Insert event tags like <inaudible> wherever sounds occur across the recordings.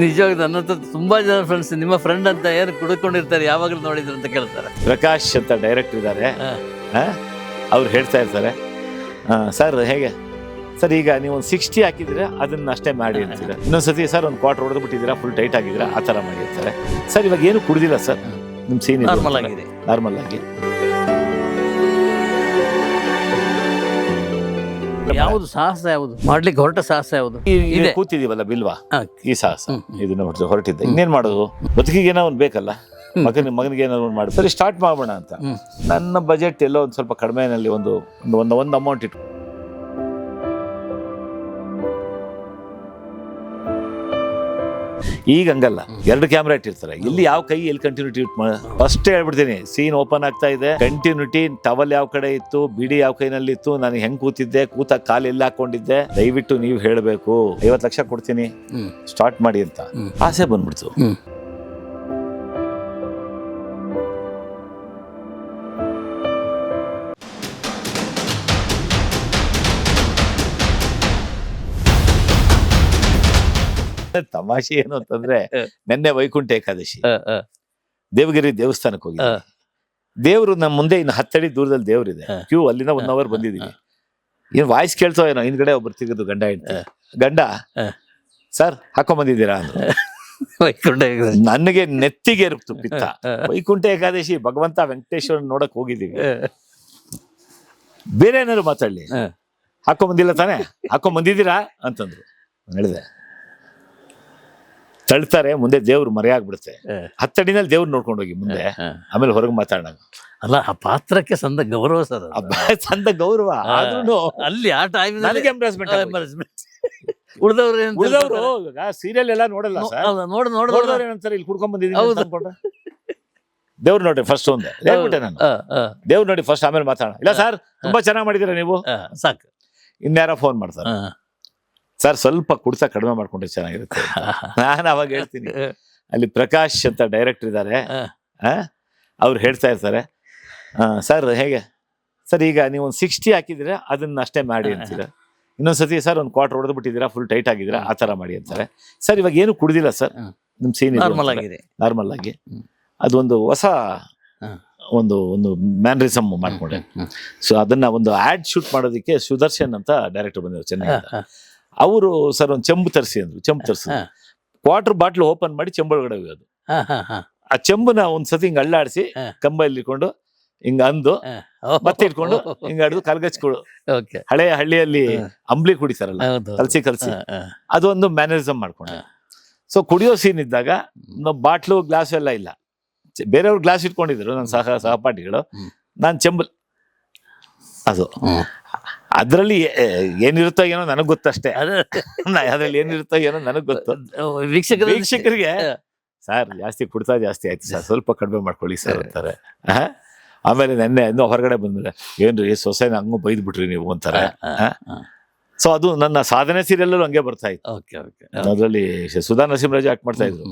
ನಿಜವಾಗಿ ನನ್ನ ಹತ್ರ ತುಂಬಾ ಜನ ಫ್ರೆಂಡ್ಸ್ ನಿಮ್ಮ ಫ್ರೆಂಡ್ ಅಂತ ಏನು ಕುಡ್ಕೊಂಡಿರ್ತಾರೆ ಯಾವಾಗಲೂ ನೋಡಿದ್ರು ಅಂತ ಕೇಳ್ತಾರೆ. ಪ್ರಕಾಶ್ ಅಂತ ಡೈರೆಕ್ಟರ್ ಇದ್ದಾರೆ ಹಾ. ಅವ್ರು ಹೇಳ್ತಾ ಇರ್ತಾರೆ. ಸರ್ ಹೇಗೆ? ಸರ್ ಈಗ ನೀವು ಒಂದು ಸಿಕ್ಸ್ಟಿ ಹಾಕಿದ್ರೆ ಅದನ್ನ ಅಷ್ಟೇ ಮಾಡಿ ಅಂತೀರ? ಇನ್ನೊಂದ್ಸತಿ ಸರ್ ಒಂದು ಕ್ವಾರ್ಟರ್ ಹೊಡೆದು ಬಿಟ್ಟಿದ್ದೀರಾ ಫುಲ್ ಟೈಟ್ ಆಗಿದ್ದೀರಾ ಆ ಥರ ಮಾಡಿರ್ತಾರೆ ಸರ್ ಇವಾಗ ಏನು ಕುಡಿದಿಲ್ಲ ಸರ್ ನಿಮ್ಮ ಸೀನ್ ನಾರ್ಮಲ್ ಆಗಿದೆ. ನಾರ್ಮಲ್ ಆಗಿ. ಯಾವುದು ಸಾಹಸ ಯಾವುದು? ಮಾಡ್ಲಿಕ್ಕೆ ಹೊರಟ ಸಾಹಸ ಯಾವುದು? ಇದೆ. ಕೂತಿದೀವಲ್ಲ ಬಿಲ್ವಾ? ಈ ಸಾಹಸ. ಇದನ್ನ ಹೊರಟು ಹೊರಟಿದ್ದೆ. ಇನ್ನೇನ್ ಮಾಡೋದು? ಬದುಕಿಗೆ ಏನೋ ಒಂದು ಬೇಕಲ್ಲ? ಮಗನ ಮಗನಿಗೆ ಏನಾದ್ರು ಒಂದು ಮಾಡಿ. ಸರಿ ಸ್ಟಾರ್ಟ್ ಮಾಡೋಣ ಅಂತ. ನನ್ನ ಬಜೆಟ್ ಎಲ್ಲೋ ಒಂದು ಸ್ವಲ್ಪ ಕಡಿಮೆನಲ್ಲಿ ಒಂದು ಒಂದು ಒಂದು ಒಂದು ಅಮೌಂಟ್ ಇಟ್ಟು ಈಗ ಹಂಗಲ್ಲ. ಎರಡು ಕ್ಯಾಮ್ರಾ ಇಟ್ಟಿರ್ತಾರೆ. ಇಲ್ಲಿ ಯಾವ ಕೈ ಎಲ್ಲಿ ಕಂಟಿನ್ಯೂಟಿ ಫಸ್ಟ್ ಹೇಳ್ಬಿಡ್ತೀನಿ. ಸೀನ್ ಓಪನ್ ಆಗ್ತಾ ಇದೆ. ಕಂಟಿನ್ಯೂಟಿ ಟವಲ್ ಯಾವ ಕಡೆ ಇತ್ತು ಬಿಡಿ ಯಾವ ಕೈನಲ್ಲಿ ಇತ್ತು ನಾನು ಹೆಂಗ್ ಕೂತಿದ್ದೆ ಕೂತ ಕಾಲು ಎಲ್ಲಿ ಹಾಕೊಂಡಿದ್ದೆ? ದಯವಿಟ್ಟು ನೀವು ಹೇಳಬೇಕು. ಐವತ್ತು ಲಕ್ಷ ಕೊಡ್ತೀನಿ. ಸ್ಟಾರ್ಟ್ ಮಾಡಿ ಅಂತ. ಆಸೆ ಬಂದ್ಬಿಡ್ತು. ತಮಾಷೆ ಏನು ಅಂತಂದ್ರೆ. ನಿನ್ನೆ ವೈಕುಂಠ ಏಕಾದಶಿ. ದೇವಗಿರಿ ದೇವಸ್ಥಾನಕ್ಕೆ ಹೋಗಿ. ದೇವರು ನಮ್ಮ ಮುಂದೆ ಇನ್ನು ಹತ್ತಡಿ ದೂರದಲ್ಲಿ ದೇವರಿದೆ. ಇದೆ ಕ್ಯೂ ಅಲ್ಲಿಂದ ಒನ್ ಅವರ್ ಬಂದಿದೀವಿ ಏನ್ ವಾಯ್ಸ್ ಕೇಳ್ತೋ ಏನೋ ಹಿಂದ್ಗಡೆ ಒಬ್ರು ತಿರುಗಿದ್ರು ಗಂಡ ಹೆಂಡತಿ. ಗಂಡ. ಸರ್ ಹಾಕೊಂಡ್ ಬಂದಿದ್ದೀರಾ? ಅಂದ್ರು. ವೈಕುಂಠ ನನಗೆ ನೆತ್ತಿಗೆ ಇರುತ್ತು ಪಿತ್ತ. ವೈಕುಂಠ ಏಕಾದಶಿ ಭಗವಂತ ವೆಂಕಟೇಶ್ವರ ನೋಡಕ್ ಹೋಗಿದ್ದೀವಿ. ಬೇರೆ ಏನಾದ್ರು ಮಾತಾಡ್ಲಿ? ಹಾಕೊಂಬಂದಿಲ್ಲ ತಾನೇ? ಹಾಕೊಂಡ್ ಬಂದಿದ್ದೀರಾ? ಅಂತಂದ್ರು. ಹೇಳಿದೆ. ತಳ್ತಾರೆ ಮುಂದೆ ದೇವ್ರು ಮರೆಯಾಗ್ಬಿಡುತ್ತೆ ಆಗ್ಬಿಡುತ್ತೆ. ಹತ್ತಡಿನಲ್ಲಿ ದೇವ್ರು ನೋಡ್ಕೊಂಡು ಹೋಗಿ ಮುಂದೆ. ಆಮೇಲೆ ಹೊರಗೆ ಮಾತಾಡೋಣ ಅಲ್ಲ ಆ ಪಾತ್ರಕ್ಕೆ ಸಂದ ಗೌರವ ಸರ್ ಸಂದ ಗೌರವ ಆದ್ರೂ ಅಲ್ಲಿ ಆ ಟೈಮ್ ನನಗೆ ಎಂಬ್ರಾಸ್ಮೆಂಟ್ ಉಳಿದವ್ರು ಏನ್ ಉಳಿದವರು ಸೀರಿಯಲ್ ಎಲ್ಲ ನೋಡಲ್ಲ ಸರ್. ನೋಡ್ ನೋಡ್ ನೋಡಿದವ್ರು ಏನಂತಾರೆ ಇಲ್ಲಿ ಕುಡ್ಕೊಂಡ್ ಬಂದಿದ್ದೀನಿ ಹೌದು. ಕೊಟ್ಟ. ದೇವ್ರು ನೋಡಿ ಫಸ್ಟ್ ಒಂದೇ. ಹೇಳ್ಬಿಟ್ಟೆ ನಾನು. ದೇವ್ರು ನೋಡಿ ಫಸ್ಟ್ ಆಮೇಲೆ ಮಾತಾಡೋಣ. ಇಲ್ಲ ಸರ್ ತುಂಬಾ ಚೆನ್ನಾಗಿ ಮಾಡಿದೀರ ನೀವು? ಸಾಕು. ಇನ್ಯಾರ ಫೋನ್ ಮಾಡ್ತಾರೆ. ಸರ್ ಸ್ವಲ್ಪ ಕುಡಿತ ಕಡಿಮೆ ಮಾಡ್ಕೊಂಡ್ರೆ ಚೆನ್ನಾಗಿರುತ್ತೆ <laughs> ನಾನು ಅವಾಗ ಹೇಳ್ತೀನಿ. ಅಲ್ಲಿ ಪ್ರಕಾಶ್ ಅಂತ ಡೈರೆಕ್ಟರ್ ಇದ್ದಾರೆ. ಅವ್ರು ಹೇಳ್ತಾ ಇರ್ತಾರೆ. ಸರ್ ಹೇಗೆ? ಸರ್ ಈಗ ನೀವು ಒಂದು ಸಿಕ್ಸ್ಟಿ ಹಾಕಿದ್ರೆ ಅದನ್ನ ಅಷ್ಟೇ ಮಾಡಿ ಅಂತೀರ? ಇನ್ನೊಂದ್ಸತಿ ಸರ್ ಒಂದು ಕ್ವಾರ್ಟರ್ ಹೊಡೆದು ಬಿಟ್ಟಿದ್ದೀರಾ ಫುಲ್ ಟೈಟ್ ಆಗಿದ್ದೀರಾ ಆ ಥರ ಮಾಡಿ ಅಂತಾರೆ. ಸರ್ ಇವಾಗ ಏನು ಕುಡಿದಿಲ್ಲ ಸರ್. ನಿಮ್ಮ ಸೀನ್ ನಾರ್ಮಲ್ ಆಗಿದೆ. ನಾರ್ಮಲ್ ಆಗಿ. ಅದೊಂದು ಹೊಸ ಒಂದು ಒಂದು ಮ್ಯಾನರಿಸಮ್ ಮಾಡ್ಕೊಂಡೆ. ಸೊ ಅದನ್ನ ಒಂದು ಆಡ್ ಶೂಟ್ ಮಾಡೋದಕ್ಕೆ ಸುದರ್ಶನ್ ಅಂತ ಡೈರೆಕ್ಟರ್ ಬಂದಿದ್ರು ಚೆನ್ನೈ ಹ, ಹ. ಅವರು ಸರ್ ಒಂದು ಚೆಂಬು ತರಿಸಿ ಅಂದ್ರು ಚೆಂಬು ತರಿಸಿ ಕ್ವಾರ್ಟರ್ ವಾಟರ್ ಬಾಟ್ಲ್ ಓಪನ್ ಮಾಡಿ ಚೆಂಬೊಳಗಡೆ ಹ. ಆ ಚೆಂಬುನ ಒಂದ್ ಸತಿ ಹಿಂಗ್ ಅಳ್ಳಾಡಿಸಿ ಕಂಬ ಕಂಬಲ್ಲಿ ಇಟ್ಕೊಂಡು ಹಿಂಗ ಅಂದು ಮತ್ತೆ ಇಟ್ಕೊಂಡು ಹಿಂಗ ಹಿಡಿದು ಕಲ್ಗಚ್ಕೊಡು ಓಕೆ. ಹಳೆಯ ಹಳ್ಳಿಯಲ್ಲಿ. ಅಂಬ್ಲಿ ಕುಡಿತಾರಲ್ಲ ಕಲ್ಸಿ ಕಲ್ಸಿ. ಅದೊಂದು ಮ್ಯಾನರಿಸಮ್ ಮಾಡ್ಕೊಂಡು. ಸೊ ಕುಡಿಯೋ ಸೀನ್ ಇದ್ದಾಗ ಬಾಟ್ಲು ಗ್ಲಾಸ್ ಎಲ್ಲ ಇಲ್ಲ. ಬೇರೆಯವ್ರು ಗ್ಲಾಸ್ ಇಟ್ಕೊಂಡಿದ್ರು ನನ್ನ ಸಹ ಸಹಪಾಠಿಗಳು. ನಾನು ಚೆಂಬಲ್ ಅದು. ಅದ್ರಲ್ಲಿ ಏನಿರುತ್ತೋ ಏನೋ ನನಗ್ ಗೊತ್ತಷ್ಟೇ. ಅದೇ. ಅದ್ರಲ್ಲಿ ಏನಿರುತ್ತೋ ಏನೋ ನನಗ್ ಗೊತ್ತು. ವೀಕ್ಷಕರು ವೀಕ್ಷಕರಿಗೆ. ಸರ್ ಜಾಸ್ತಿ ಕುಡ್ತಾ ಜಾಸ್ತಿ ಆಯ್ತು ಸರ್. ಸ್ವಲ್ಪ ಕಡಿಮೆ ಮಾಡ್ಕೊಳ್ಳಿ ಸರ್ ಅಂತಾರೆ. ಆಮೇಲೆ ನೆನ್ನೆ ಇನ್ನೂ ಹೊರಗಡೆ ಬಂದ್ಮೇಲೆ ಏನ್ರಿ ಸೊಸೆನ ಹಂಗೂ ಬೈದ್ ಬಿಟ್ರಿ ನೀವು ಅಂತಾರೆ. ಸೊ ಅದು ನನ್ನ ಸಾಧನೆ ಸೀರಿಯಲ್ಲೂ ಹಂಗೆ ಬರ್ತಾ ಇತ್ತು. Okay okay. ಅದರಲ್ಲಿ ಸುಧಾ ನರಸಿಂಹರಾಜ್ ಆಕ್ಟ್ ಮಾಡ್ತಾ ಇದ್ರು.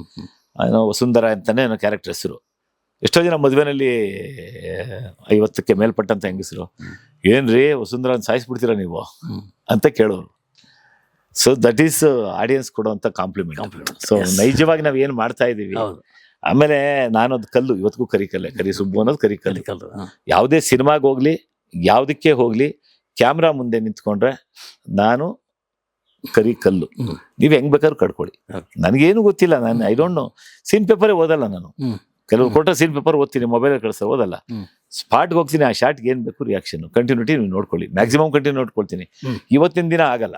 ಏನೋ ವಸುಂಧರ ಅಂತಾನೆ ಏನೋ ಕ್ಯಾರೆಕ್ಟರ್ ಹೆಸರು ಎಷ್ಟೋ ಜನ ಮದುವೆನಲ್ಲಿ ಐವತ್ತಕ್ಕೆ ಮೇಲ್ಪಟ್ಟಂತ ಹೆಂಗಸರು. ಏನ್ರಿ ವಸುಂಧರ ಸಾಯಿಸ್ಬಿಡ್ತೀರಾ ನೀವು? ಅಂತ ಕೇಳೋರು. ಸೊ ದಟ್ ಈಸ್ ಆಡಿಯನ್ಸ್ ಕೊಡುವಂತ ಕಾಂಪ್ಲಿಮೆಂಟ್ ಸೊ ನೈಜವಾಗಿ ನಾವು ಏನು ಮಾಡ್ತಾ ಇದೀವಿ? ಹೌದು. ಆಮೇಲೆ ನಾನು ಅದು ಕಲ್ಲು ಇವತ್ತಿಗೂ ಕರಿಕಲ್ಲೆ ಕರಿ ಸುಬ್ಬು ಅನ್ನೋದು ಕರಿಕಲ್ಲು ಕಲ್ಲು. ಯಾವುದೇ ಸಿನಿಮಾಗೆ ಹೋಗ್ಲಿ ಯಾವುದಕ್ಕೆ ಹೋಗ್ಲಿ ಕ್ಯಾಮ್ರಾ ಮುಂದೆ ನಿಂತ್ಕೊಂಡ್ರೆ ನಾನು ಕರಿ ಕಲ್ಲು. ನೀವು ಹೆಂಗ್ ಬೇಕಾದ್ರೂ ಕಡ್ಕೊಳ್ಳಿ. ನನಗೇನು ಗೊತ್ತಿಲ್ಲ ನಾನು ಐ ಡೋಂಟ್ ನೋ ಸೀನ್ ಪೇಪರೇ ಓದಲ್ಲ ನಾನು. ಕೆಲವು ಕೊಟ್ಟ ಸೀನ್ ಪೇಪರ್ ಓದ್ತೀನಿ ಮೊಬೈಲ್ ಕಳಿಸ ಓದಲ್ಲ. ಸ್ಪಾಟ್ ಸ್ಪಾಟ್ಗೆ ಹೋಗ್ತೀನಿ ಆ ಶಾರ್ಟ್ಗೆ ಏನ್ ಬೇಕು ರಿಯಾಕ್ಷನ್ ಕಂಟಿನ್ಯೂಟಿ ನೀವು ನೋಡ್ಕೊಳ್ಳಿ. ಮ್ಯಾಕ್ಸಿಮಮ್ ಕಂಟಿನ್ಯೂ ನೋಡ್ಕೊಳ್ತೀನಿ. ಇವತ್ತಿನ ದಿನ ಆಗಲ್ಲ.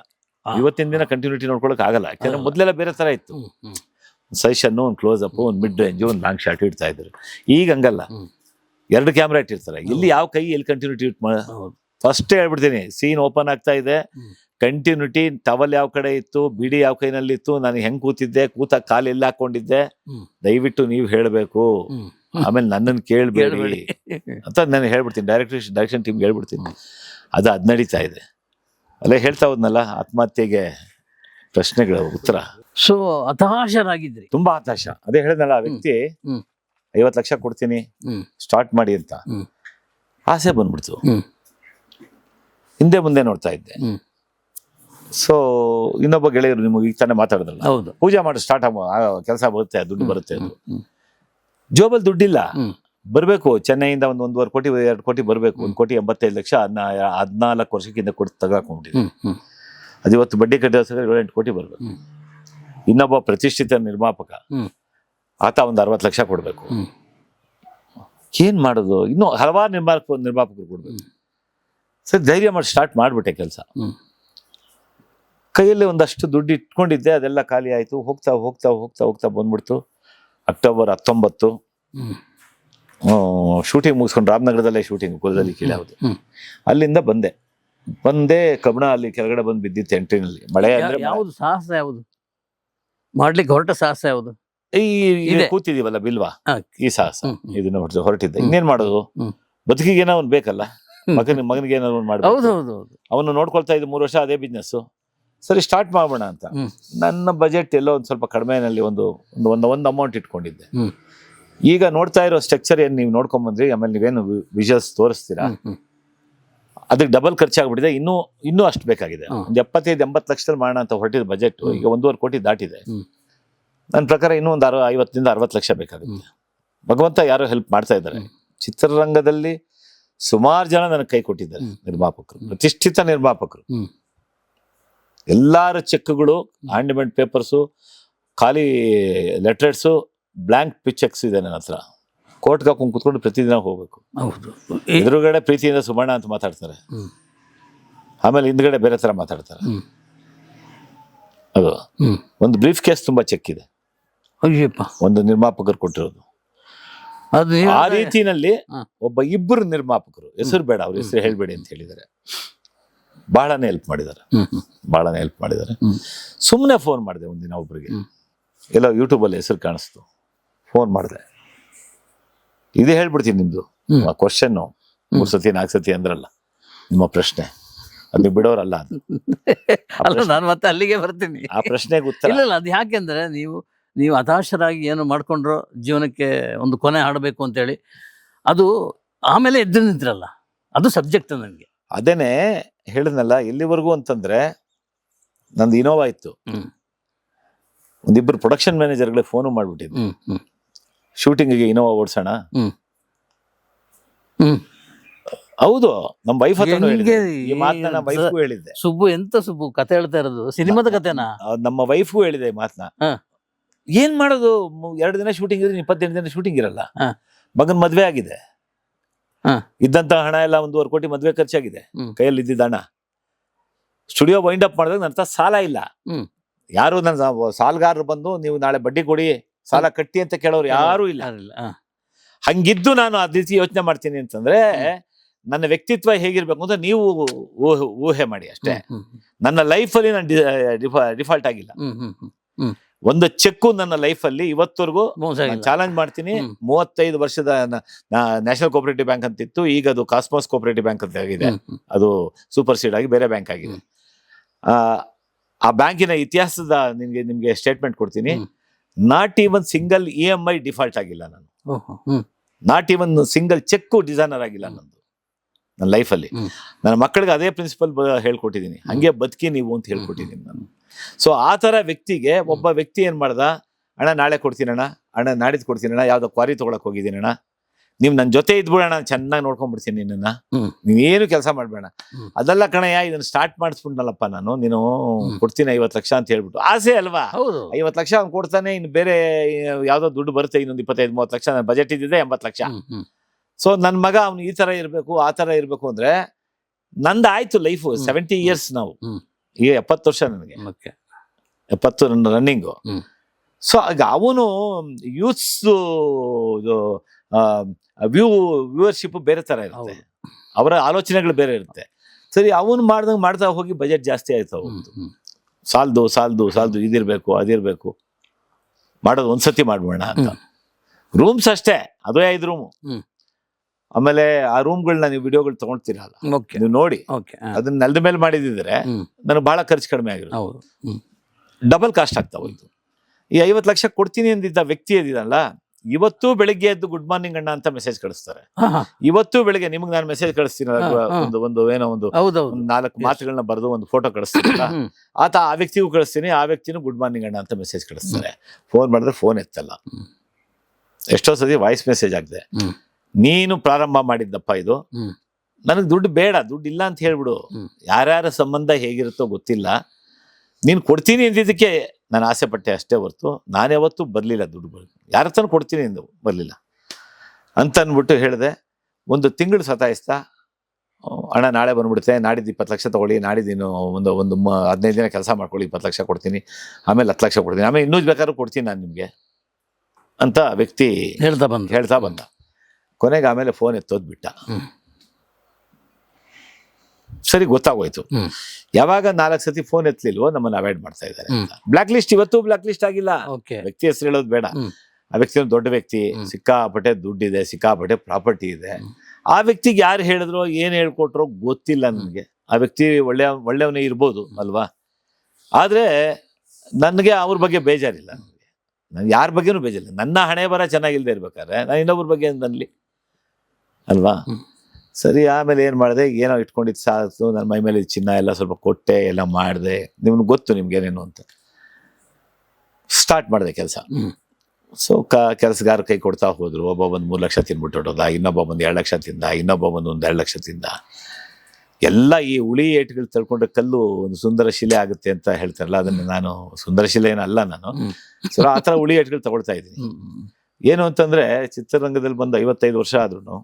ಇವತ್ತಿನ ದಿನ ಕಂಟಿನ್ಯೂಟಿ ನೋಡ್ಕೊಳಕ್ ಆಗಲ್ಲ. ಯಾಕಂದ್ರೆ ಮೊದಲೆಲ್ಲ ಬೇರೆ ತರ ಇತ್ತು. ಸೈಶನ್ ಒಂದು ಕ್ಲೋಸ್ ಅಪ್ ಒಂದು ಮಿಡ್ ರೇಂಜ್ ಒಂದು ಲಾಂಗ್ ಶಾರ್ಟ್ ಇಡ್ತಾ ಇದ್ರು. ಈಗ ಹಂಗಲ್ಲ. ಎರಡು ಕ್ಯಾಮ್ರಾ ಇಟ್ಟಿರ್ತಾರೆ. ಇಲ್ಲಿ ಯಾವ ಕೈ ಎಲ್ಲಿ ಕಂಟಿನ್ಯೂಟಿ ಇಟ್ ಫಸ್ಟ್ ಹೇಳ್ಬಿಡ್ತೀನಿ ಸೀನ್ ಓಪನ್ ಆಗ್ತಾ ಇದೆ. ಕಂಟಿನ್ಯೂಟಿ ಟವಲ್ ಯಾವ ಕಡೆ ಇತ್ತು ಬಿಡಿ ಯಾವ ಕೈನಲ್ಲಿ ಇತ್ತು ನಾನು ಹೆಂಗ್ ಕೂತಿದ್ದೆ ಕೂತ ಕಾಲು ಎಲ್ಲಿ ಹಾಕೊಂಡಿದ್ದೆ. ದಯವಿಟ್ಟು ನೀವು ಹೇಳಬೇಕು. ಆಮೇಲೆ ನನ್ನನ್ನು ಕೇಳಬೇಡಿ. ಅಂತ ನಾನು ಹೇಳ್ಬಿಡ್ತೀನಿ. ಡೈರೆಕ್ಟರ್ ಡೈರೆಕ್ಷನ್ ಟೀಮ್ಗೆ ಹೇಳ್ಬಿಡ್ತೀನಿ. ಅದು ಅದು ನಡೀತಾ ಇದೆ. ಅಲ್ಲೇ ಹೇಳ್ತಾ ಹೋದ್ನಲ್ಲ ಆತ್ಮಹತ್ಯೆಗೆ ಪ್ರಶ್ನೆಗಳ ಉತ್ತರ. ಸೊ ಹತಾಶರಾಗಿದ್ರಿ. ತುಂಬಾ ಹತಾಶ. ಅದೇ ಹೇಳಿದ್ನಲ್ಲ ಆ ವ್ಯಕ್ತಿ. ಐವತ್ತು ಲಕ್ಷ ಕೊಡ್ತೀನಿ ಸ್ಟಾರ್ಟ್ ಮಾಡಿ ಅಂತ. ಆಸೆ ಬಂದ್ಬಿಡ್ತು. ಹಿಂದೆ ಮುಂದೆ ನೋಡ್ತಾ ಇದ್ದೆ. ಸೊ ಇನ್ನೊಬ್ಬ ಗೆಳೆಯರು ನಿಮಗೆ ಈಗ ತಾನೇ ಮಾತಾಡಿದ್ರಲ್ಲ ಹೌದು. ಪೂಜೆ ಮಾಡಿ ಸ್ಟಾರ್ಟ್ ಕೆಲಸ ಬರುತ್ತೆ ದುಡ್ಡು ಬರುತ್ತೆ ಅದು. ಹ್ಮ್. ಜೋಬಲ್ ದುಡ್ಡಿಲ್ಲ. ಬರಬೇಕು ಚೆನ್ನೈಯಿಂದ ಒಂದು ಒಂದೂವರೆ ಕೋಟಿ ಎರಡು ಕೋಟಿ ಬರಬೇಕು ಒಂದು ಕೋಟಿ ಎಂಬತ್ತೈದು ಲಕ್ಷ ಹದಿನಾ ಹದಿನಾಲ್ಕು ವರ್ಷಕ್ಕಿಂತ ಕೊಟ್ಟು ಹ್ಮ್ ಅದು ಇವತ್ತು ಬಡ್ಡಿ ಕಟ್ಟಿದ ಏಳೆಂಟು ಕೋಟಿ ಬರಬೇಕು. ಇನ್ನೊಬ್ಬ ಪ್ರತಿಷ್ಠಿತ ನಿರ್ಮಾಪಕ ಆತ ಒಂದು ಅರವತ್ತು ಲಕ್ಷ ಕೊಡಬೇಕು. ಏನು ಮಾಡೋದು? ಇನ್ನೂ ಹಲವಾರು ನಿರ್ಮಾಪಕ ನಿರ್ಮಾಪಕರು ಕೊಡಬೇಕು. ಸರ್ ಧೈರ್ಯ ಮಾಡಿ ಸ್ಟಾರ್ಟ್ ಮಾಡಿಬಿಟ್ಟೆ ಕೆಲಸ. ಕೈಯಲ್ಲಿ ಒಂದಷ್ಟು ದುಡ್ಡು ಇಟ್ಕೊಂಡಿದ್ದೆ ಅದೆಲ್ಲ ಖಾಲಿ ಆಯಿತು. ಹೋಗ್ತಾ ಹೋಗ್ತಾ ಹೋಗ್ತಾ ಹೋಗ್ತಾ ಬಂದ್ಬಿಡ್ತು. ಅಕ್ಟೋಬರ್ ಹತ್ತೊಂಬತ್ತು. ಶೂಟಿಂಗ್ ಮುಗಿಸ್ಕೊಂಡು ರಾಮನಗರದಲ್ಲೇ ಶೂಟಿಂಗ್ ಕುಲದಲ್ಲಿ ಕೀಳಾವುದು ಹೌದು ಅಲ್ಲಿಂದ ಬಂದೆ. ಬಂದೆ ಕಬ್ಬಣ ಅಲ್ಲಿ ಕೆಳಗಡೆ ಬಂದು ಬಿದ್ದಿತ್ತು ಎಂಟ್ರಿನಲ್ಲಿ. ಮಳೆ ಅಂದ್ರೆ ಯಾವುದು ಸಾಹಸ ಯಾವುದು? ಮಾಡ್ಲಿಕ್ಕೆ ಹೊರಟ ಸಾಹಸ ಯಾವುದು? ಈ ಕೂತಿದೀವಲ್ಲ ಬಿಲ್ವಾ? ಈ ಸಾಹಸ. ಇದನ್ನ ಹೊರಟು ಹೊರಟಿದ್ದೆ. ಇನ್ನೇನ್ ಮಾಡೋದು? ಬದುಕಿಗೆ ಏನೋ ಅವ್ನು ಬೇಕಲ್ಲ. ಮಗನ ಮಗನಿಗೆ ಏನಾದ್ರು ಒಂದು ಹೌದು ಹೌದು ಹೌದು ಅವನು ನೋಡ್ಕೊಳ್ತಾ ಇದ್ದ ಮೂರು ವರ್ಷ ಅದೇ ಬಿಸ್ನೆಸ್ ಸರಿ ಸ್ಟಾರ್ಟ್ ಮಾಡೋಣ ಅಂತ. ನನ್ನ ಬಜೆಟ್ ಎಲ್ಲೋ ಒಂದು ಸ್ವಲ್ಪ ಕಡಿಮೆನಲ್ಲಿ ಒಂದು ಒಂದು ಒಂದು ಒಂದು ಅಮೌಂಟ್ ಇಟ್ಕೊಂಡಿದ್ದೆ. ಈಗ ನೋಡ್ತಾ ಇರೋ ಸ್ಟ್ರಕ್ಚರ್ ಏನು ನೀವು ನೋಡ್ಕೊಂಬಂದ್ರಿ ಆಮೇಲೆ ನೀವೇನು ವಿಜುವಲ್ಸ್ ತೋರಿಸ್ತೀರಾ. ಅದಕ್ಕೆ ಡಬಲ್ ಖರ್ಚಾಗ್ಬಿಟ್ಟಿದೆ. ಇನ್ನೂ ಇನ್ನೂ ಅಷ್ಟು ಬೇಕಾಗಿದೆ. ಒಂದು ಎಪ್ಪತ್ತೈದು ಎಂಬತ್ತು ಲಕ್ಷದಲ್ಲಿ ಮಾಡೋಣ ಅಂತ ಹೊರಟಿದ ಬಜೆಟ್ ಈಗ ಒಂದೂವರೆ ಕೋಟಿ ದಾಟಿದೆ. ನನ್ನ ಪ್ರಕಾರ ಇನ್ನೂ ಒಂದು ಅರವ ಐವತ್ತರಿಂದ ಅರವತ್ತು ಲಕ್ಷ ಬೇಕಾಗುತ್ತೆ. ಭಗವಂತ ಯಾರೋ ಹೆಲ್ಪ್ ಮಾಡ್ತಾ ಇದ್ದಾರೆ. ಚಿತ್ರರಂಗದಲ್ಲಿ ಸುಮಾರು ಜನ ನನಗೆ ಕೈ ಕೊಟ್ಟಿದ್ದಾರೆ ನಿರ್ಮಾಪಕರು ಪ್ರತಿಷ್ಠಿತ ನಿರ್ಮಾಪಕರು. ಎಲ್ಲಾರ ಚೆಕ್ಗಳು ಆಂಡಿಮೆಂಟ್ ಪೇಪರ್ಸು ಖಾಲಿ ಲೆಟರ್ಸು ಬ್ಲ್ಯಾಂಕ್ ಪಿಚೆಕ್ಸ್ ಇದೆ ನನ್ನ ಹತ್ರ. ಕೋರ್ಟ್ಗೆ ಹಾಕೊಂಡು ಕುತ್ಕೊಂಡು ಪ್ರತಿದಿನ ಹೋಗ್ಬೇಕು. ಹೌದು. ಎದುರುಗಡೆ ಪ್ರೀತಿಯಿಂದ ಸುಮಣ್ಣ ಅಂತ ಮಾತಾಡ್ತಾರೆ. ಆಮೇಲೆ ಹಿಂದ್ಗಡೆ ಬೇರೆ ಥರ ಮಾತಾಡ್ತಾರೆ. ಅದು. ಒಂದು ಬ್ರೀಫ್ ಕೇಸ್ ತುಂಬಾ ಚೆಕ್ ಇದೆ. ಅಯ್ಯಪ್ಪ. ಒಂದು ನಿರ್ಮಾಪಕರು ಕೊಟ್ಟಿರೋದು. ಆ ರೀತಿನಲ್ಲಿ ಒಬ್ಬ ಇಬ್ಬರು ನಿರ್ಮಾಪಕರು ಹೆಸರು ಬೇಡ ಅವ್ರ ಹೆಸರು ಹೇಳ್ಬೇಡಿ ಅಂತ ಹೇಳಿದ್ದಾರೆ. ಬಹಳನೇ ಹೆಲ್ಪ್ ಮಾಡಿದ್ದಾರೆ. ಬಹಳನೇ ಹೆಲ್ಪ್ ಮಾಡಿದ್ದಾರೆ. ಸುಮ್ಮನೆ ಫೋನ್ ಮಾಡಿದೆ ಒಂದಿನ ಒಬ್ಬರಿಗೆ. ಎಲ್ಲ ಯೂಟ್ಯೂಬಲ್ಲಿ ಹೆಸರು ಕಾಣಿಸ್ತು. ಫೋನ್ ಮಾಡಿದೆ. ಇದೇ ಹೇಳ್ಬಿಡ್ತೀನಿ ನಿಮ್ಮದು ಆ ಕ್ವಶನ್ನು ಮೂರು ಸತಿ ನಾಲ್ಕು ಸತಿ ಅಂದ್ರಲ್ಲ. ನಿಮ್ಮ ಪ್ರಶ್ನೆ. ಅದು ಬಿಡೋರಲ್ಲ ಅದು. ಅಲ್ಲ ನಾನು ಮತ್ತೆ ಅಲ್ಲಿಗೆ ಬರ್ತೀನಿ. ಆ ಪ್ರಶ್ನೆಗೆ ಉತ್ತರ. ಇಲ್ಲ ಇಲ್ಲ ಅದು ಯಾಕೆಂದ್ರೆ ನೀವು ನೀವು ಹತಾಶರಾಗಿ ಏನು ಮಾಡ್ಕೊಂಡ್ರು ಜೀವನಕ್ಕೆ ಒಂದು ಕೊನೆ ಹಾಡಬೇಕು ಅಂತೇಳಿ ಅದು ಆಮೇಲೆ ಎದ್ದು ನಿಂತಿರಲ್ಲ. ಅದು ಸಬ್ಜೆಕ್ಟ್ ನನಗೆ ಅದೇನೆ ಹೇಳಿದ್ನಲ್ಲ ಎಲ್ಲಿವರೆಗೂ ಅಂತಂದ್ರೆ ನಂದು ಇನೋವಾ ಇತ್ತು. ಒಂದಿಬ್ರು ಪ್ರೊಡಕ್ಷನ್ ಮ್ಯಾನೇಜರ್ಗಳಿಗೆ ಫೋನು ಮಾಡಿಬಿಟ್ಟಿದ್ವಿ. ಹ್ಮ್ಗೆ ಶೂಟಿಂಗಿಗೆ ಇನೋವಾ ಓಡಿಸೋಣ ಹೌದು ನಮ್ಮ ವೈಫ್ ಈ ಮಾತನ್ನ ನಮ್ಮ ವೈಫ್ಗೂ ಹೇಳಿದ್ದೆ. ಸುಬ್ಬು ಎಂತ ಸುಬ್ಬು? ಕತೆ ಹೇಳ್ತಾ ಇರೋದು. ಸಿನಿಮಾದ ಕಥೆನಾ ನಮ್ಮ ವೈಫ್ಗೂ ಹೇಳಿದೆ ಈ ಮಾತನ್ನ. ಏನ್ ಮಾಡೋದು? ಎರಡು ದಿನ ಶೂಟಿಂಗ್ ಇದ್ರೆ ಇಪ್ಪತ್ತೆಂಟು ದಿನ ಶೂಟಿಂಗ್ ಇರಲ್ಲ. ಮಗನ್ ಮದ್ವೆ ಆಗಿದೆ. ಇದ್ದಂತ ಹಣ ಎಲ್ಲ ಒಂದೂವರೆ ಕೋಟಿ ಮದ್ವೆ ಖರ್ಚಾಗಿದೆ. ಕೈಯಲ್ಲಿ ಇದ್ದಿದ್ದ ಹಣ. ಸ್ಟುಡಿಯೋ ವೈಂಡ್ ಅಪ್ ಮಾಡಿದಾಗ ನನ್ನ ಹತ್ರ ಸಾಲ ಇಲ್ಲ. ಯಾರು ನನ್ನ ಸಾಲಗಾರರು ಬಂದು ನೀವು ನಾಳೆ ಬಡ್ಡಿ ಕೊಡಿ ಸಾಲ ಕಟ್ಟಿ ಅಂತ ಕೇಳೋರು ಯಾರು ಇಲ್ಲ. ಹಂಗಿದ್ದು ನಾನು ಅದ್ ರೀತಿ ಯೋಚನೆ ಮಾಡ್ತೀನಿ ಅಂತಂದ್ರೆ ನನ್ನ ವ್ಯಕ್ತಿತ್ವ ಹೇಗಿರ್ಬೇಕು ಅಂತ ನೀವು ಊಹೆ- ಊಹೆ ಮಾಡಿ ಅಷ್ಟೇ. ನನ್ನ ಲೈಫಲ್ಲಿ ನಾನು ಡಿಫಾಲ್ಟ್ ಆಗಿಲ್ಲ. ಒಂದು ಚೆಕ್ಕು ನನ್ನ ಲೈಫಲ್ಲಿ ಇವತ್ತವರೆಗೂ ಚಾಲೆಂಜ್ ಮಾಡ್ತೀನಿ. ಮೂವತ್ತೈದು ವರ್ಷದ ನ್ಯಾಷನಲ್ ಕೋಪರೇಟಿವ್ ಬ್ಯಾಂಕ್ ಅಂತ ಇತ್ತು ಈಗ ಅದು ಕಾಸ್ಮೋಸ್ ಕೋಪರೇಟಿವ್ ಬ್ಯಾಂಕ್ ಅಂತ ಆಗಿದೆ. ಅದು ಸೂಪರ್ ಸೀಡ್ ಆಗಿ ಬೇರೆ ಬ್ಯಾಂಕ್ ಆಗಿದೆ. ಆ, ಬ್ಯಾಂಕಿನ ಇತಿಹಾಸದ ನಿಮಗೆ ನಿಮಗೆ ಸ್ಟೇಟ್ಮೆಂಟ್ ಕೊಡ್ತೀನಿ. Not even single E M I default ಆಗಿಲ್ಲ ನಾನು. Not even single check dishonour ಆಗಿಲ್ಲ ನಂದು. ನನ್ನ ಲೈಫಲ್ಲಿ. ನನ್ನ ಮಕ್ಕಳಿಗೆ ಅದೇ ಪ್ರಿನ್ಸಿಪಲ್ ಹೇಳ್ಕೊಟ್ಟಿದ್ದೀನಿ. ಹಂಗೆ ಬದುಕಿ ನೀವು ಅಂತ ಹೇಳ್ಕೊಟ್ಟಿದ್ದೀನಿ ನಾನು. ಸೊ ಆ ಥರ ವ್ಯಕ್ತಿಗೆ ಒಬ್ಬ ವ್ಯಕ್ತಿ ಏನ್ ಮಾಡ್ದ? ಅಣ್ಣ ನಾಳೆ ಕೊಡ್ತೀನಣ್ಣ ಅಣ್ಣ. ನಾಡಿದ್ದು ಕೊಡ್ತೀನಣ್ಣ ಯಾವ್ದೋ ಕ್ವಾರಿ ತಗೊಳಕ್ ಹೋಗಿದ್ದೀನಣ್ಣ ನೀವು ನನ್ನ ಜೊತೆ ಇದ್ಬಿಡೋಣ ಚೆನ್ನಾಗಿ ನೋಡ್ಕೊಂಡ್ಬಿಡ್ತೀನಿ ನಿನ್ನ. ನೀವೇನು ಕೆಲಸ ಮಾಡಬೇಡ. ಅದೆಲ್ಲ ಕಣಯ್ಯ ಇದನ್ನ ಸ್ಟಾರ್ಟ್ ಮಾಡಿಸ್ಬಿಟ್ನಲ್ಲಪ್ಪ ನಾನು. ನೀನು ಕೊಡ್ತೀನಿ ಐವತ್ತು ಲಕ್ಷ ಅಂತ ಹೇಳ್ಬಿಟ್ಟು. ಆಸೆ ಅಲ್ವಾ? ಐವತ್ತು ಲಕ್ಷ ಅವ್ನು ಕೊಡ್ತಾನೆ. ಇನ್ನು ಬೇರೆ ಯಾವ್ದೋ ದುಡ್ಡು ಬರುತ್ತೆ. ಇನ್ನೊಂದು ಇಪ್ಪತ್ತೈದು ಮೂವತ್ತು ಲಕ್ಷ ನನ್ನ ಬಜೆಟ್ ಇದ್ದಿದೆ ಎಂಬತ್ತು ಲಕ್ಷ. ಸೊ ನನ್ನ ಮಗ ಅವ್ನು ಈ ತರ ಇರಬೇಕು ಆ ತರ ಇರಬೇಕು ಅಂದ್ರೆ ನಂದು ಆಯ್ತು ಲೈಫ್. ಸೆವೆಂಟಿ ಇಯರ್ಸ್ ನಾವು. ಈಗ ಎಪ್ಪತ್ತು ವರ್ಷ ನನಗೆ. ಓಕೆ. ಎಪ್ಪತ್ತು ರನ್ನಿಂಗು ಸೊ ಈಗ ಅವನು ಯೂತ್ಸ್ ವ್ಯೂ ವ್ಯೂವರ್ಶಿಪ್ ಬೇರೆ ತರ ಇರುತ್ತೆ. ಅವರ ಆಲೋಚನೆಗಳು ಬೇರೆ ಇರುತ್ತೆ. ಸರಿ ಅವನು ಮಾಡ್ದಂಗೆ ಮಾಡ್ತಾ ಹೋಗಿ ಬಜೆಟ್ ಜಾಸ್ತಿ ಆಯ್ತು ಅವ್ರದ್ದು ಸಾಲದು ಸಾಲದು ಸಾಲ್ದು ಇದಿರ್ಬೇಕು ಅದಿರ್ಬೇಕು. ಮಾಡೋದು ಒಂದ್ಸತಿ ಮಾಡ್ಬೋಣ ಅಂತ. ರೂಮ್ಸ್ ಅಷ್ಟೇ ಅದೇ ಐದು ರೂಮು. ಆಮೇಲೆ ಆ ರೂಮ್ಗಳನ್ನ ನೀವು ವಿಡಿಯೋಗಳು ತಗೊಳ್ತೀರಲ್ಲ ಓಕೆ. ನೀವು ನೋಡಿ. ಓಕೆ ಅದನ್ನ ನೆಲದ ಮೇಲೆ ಮಾಡಿದಿದ್ರೆ ನನಗೆ ಬಹಳ ಖರ್ಚು ಕಡಿಮೆ ಆಗಿರೋದು ಹೌದು. ಹ್ಮ್. ಡಬಲ್ ಕಾಸ್ಟ್ ಆಗ್ತಾ ಹೋಯ್ತು. ಈ ಐವತ್ತು ಲಕ್ಷ ಕೊಡ್ತೀನಿ ಅಂದಿದ್ದ ವ್ಯಕ್ತಿ ಇದಿದಲ್ಲ ಇವತ್ತು ಬೆಳಿಗ್ಗೆ ಎದ್ದು ಗುಡ್ ಮಾರ್ನಿಂಗ್ ಅಣ್ಣ ಅಂತ ಮೆಸೇಜ್ ಕಳಿಸ್ತಾರೆ. ಹಾ, ಹಾ. ಇವತ್ತು ಬೆಳಿಗ್ಗೆ ನಿಮ್ಗೆ ನಾನು ಮೆಸೇಜ್ ಕಳಿಸ್ತೀನಲ್ಲ ಹಾ, ಹಾ. ಒಂದು ಒಂದು ಏನೋ ಒಂದು ಹೌದೌದು. ಒಂದು ನಾಲ್ಕು. ಮಾತುಗಳನ್ನ ಬರೆದು ಒಂದು ಫೋಟೋ ಕಳಿಸ್ತೀನಿ ಹ್ಮ್. ಆತ ಆ ವ್ಯಕ್ತಿಗೂ ಕಳಿಸ್ತೀನಿ ಆ ವ್ಯಕ್ತಿನೂ ಗುಡ್ ಮಾರ್ನಿಂಗ್ ಅಣ್ಣ ಅಂತ ಮೆಸೇಜ್ ಕಳಿಸ್ತಾರೆ. ಫೋನ್ ಮಾಡಿದ್ರೆ ಫೋನ್ ಎತ್ತಲ್ಲ. ಹ್ಮ್. ಎಷ್ಟೋ ಸತಿ ವಾಯ್ಸ್ ಮೆಸೇಜ್ ಆಗಿದೆ. ಹ್ಮ್. ನೀನು ಪ್ರಾರಂಭ ಮಾಡಿದ್ದಪ್ಪ ಇದು. ನನಗೆ ದುಡ್ಡು ಬೇಡ ದುಡ್ಡು ಇಲ್ಲ ಅಂತ ಹೇಳ್ಬಿಡು. ಯಾರ್ಯಾರ ಸಂಬಂಧ ಹೇಗಿರುತ್ತೋ ಗೊತ್ತಿಲ್ಲ. ನೀನು ಕೊಡ್ತೀನಿ ಅಂದಿದ್ದಕ್ಕೆ ನಾನು ಆಸೆ ಪಟ್ಟೆ ಅಷ್ಟೇ ಹೊರ್ತು ನಾನು ಯಾವತ್ತೂ ಬರಲಿಲ್ಲ ದುಡ್ಡು ಬರ್ ಯಾರ ಹತ್ರ ಕೊಡ್ತೀನಿ ಎಂದು ಬರಲಿಲ್ಲ. ಅಂತ ಅಂದ್ಬಿಟ್ಟು ಹೇಳಿದೆ ಒಂದು ತಿಂಗಳು ಸತಾಯಿಸ್ತಾ ಹಣ ಅಣ್ಣ ನಾಳೆ ಬಂದ್ಬಿಡುತ್ತೆ ನಾಡಿದ್ದು ಇಪ್ಪತ್ತು ಲಕ್ಷ ತೊಗೊಳ್ಳಿ ನಾಡಿದ್ದು ಒಂದು ಒಂದು ಮ- ಹದಿನೈದು ದಿನ ಕೆಲಸ ಮಾಡ್ಕೊಳ್ಳಿ ಇಪ್ಪತ್ತು ಲಕ್ಷ ಕೊಡ್ತೀನಿ ಆಮೇಲೆ ಹತ್ತು ಲಕ್ಷ ಕೊಡ್ತೀನಿ ಆಮೇಲೆ ಇನ್ನೂ ಬೇಕಾದ್ರೂ ಕೊಡ್ತೀನಿ ನಾನು ನಿಮಗೆ. ಅಂತ ವ್ಯಕ್ತಿ ಹೇಳ್ತಾ ಬಂದ. ಹೇಳ್ತಾ ಬಂದ. ಕೊನೆಗೆ ಆಮೇಲೆ ಫೋನ್ ಎತ್ತೋದು ಬಿಟ್ಟ. ಸರಿ ಗೊತ್ತಾಗೋಯ್ತು. ಯಾವಾಗ ನಾಲ್ಕು ಸತಿ ಫೋನ್ ಎತ್ತಲಿಲ್ವೋ ನಮ್ಮನ್ನ ಅವಾಯ್ಡ್ ಮಾಡ್ತಾ ಇದ್ದಾರೆ ಬ್ಲಾಕ್ ಲಿಸ್ಟ್ ಇವತ್ತು ಬ್ಲಾಕ್ ಲಿಸ್ಟ್ ಆಗಿಲ್ಲ ವ್ಯಕ್ತಿ ಹೆಸರು ಹೇಳೋದು ಬೇಡ. ಆ ವ್ಯಕ್ತಿ ಒಂದು ದೊಡ್ಡ ವ್ಯಕ್ತಿ. ಸಿಕ್ಕಾಪಟ್ಟೆ ದುಡ್ಡಿದೆ ಸಿಕ್ಕಾಪಟ್ಟೆ ಪ್ರಾಪರ್ಟಿ ಇದೆ. ಆ ವ್ಯಕ್ತಿಗೆ ಯಾರು ಹೇಳಿದ್ರು ಏನ್ ಹೇಳ್ಕೊಟ್ರೋ ಗೊತ್ತಿಲ್ಲ ನನಗೆ ಆ ವ್ಯಕ್ತಿ ಒಳ್ಳೆಯ ಒಳ್ಳೆಯವನೇ ಇರ್ಬೋದು ಅಲ್ವಾ? ಆದ್ರೆ ನನಗೆ ಅವ್ರ ಬಗ್ಗೆ ಬೇಜಾರಿಲ್ಲ ನನ್ಗೆ. ಯಾರ ಬಗ್ಗೆನೂ ಬೇಜಾರಿಲ್ಲ. ನನ್ನ ಹಣೆ ಬರ ಚೆನ್ನಾಗಿಲ್ದೇ ಇರ್ಬೇಕಾದ್ರೆ ನಾನು ಇನ್ನೊಬ್ರ ಬಗ್ಗೆ ನನ್ಲಿ ಅಲ್ವಾ? ಸರಿ ಆಮೇಲೆ ಏನು ಮಾಡಿದೆ? ಏನೋ ಇಟ್ಕೊಂಡಿದ್ದು ಸಾಕು ನನ್ನ ಮೈ ಮೇಲೆ ಚಿನ್ನ ಎಲ್ಲ ಸ್ವಲ್ಪ ಕೊಟ್ಟೆ ಎಲ್ಲ ಮಾಡಿದೆ. ನಿಮ್ಗೆ ಗೊತ್ತು ನಿಮ್ಗೆ ಏನೇನು ಅಂತ. ಸ್ಟಾರ್ಟ್ ಮಾಡಿದೆ ಕೆಲಸ. ಸೊ ಕ ಕೆಲಸಗಾರ ಕೈ ಕೊಡ್ತಾ ಹೋದ್ರು. ಒಬ್ಬ ಬಂದು ಮೂರು ಲಕ್ಷ ತಿನ್ಬಿಟ್ಟು ಹೊಡೋದ ಇನ್ನೊಬ್ಬ ಬಂದು ಎರಡು ಲಕ್ಷ ತಿಂದ ಇನ್ನೊಬ್ಬ ಬಂದು ಒಂದು ಎರಡು ಲಕ್ಷ ತಿಂದ. ಎಲ್ಲ ಈ ಉಳಿ ಏಟುಗಳು ತಳ್ಕೊಂಡ್ರೆ ಕಲ್ಲು ಒಂದು ಸುಂದರ ಶಿಲೆ ಆಗುತ್ತೆ ಅಂತ ಹೇಳ್ತಾರಲ್ಲ ಅದನ್ನ ನಾನು ಸುಂದರ ಶಿಲೆ ಏನಲ್ಲ ನಾನು. ಸೊ ಆ ಥರ ಉಳಿ ಏಟುಗಳು ತಗೊಳ್ತಾ ಇದ್ದೀನಿ. ಏನು ಅಂತಂದ್ರೆ ಚಿತ್ರರಂಗದಲ್ಲಿ ಬಂದು ಐವತ್ತೈದು ವರ್ಷ ಆದ್ರೂ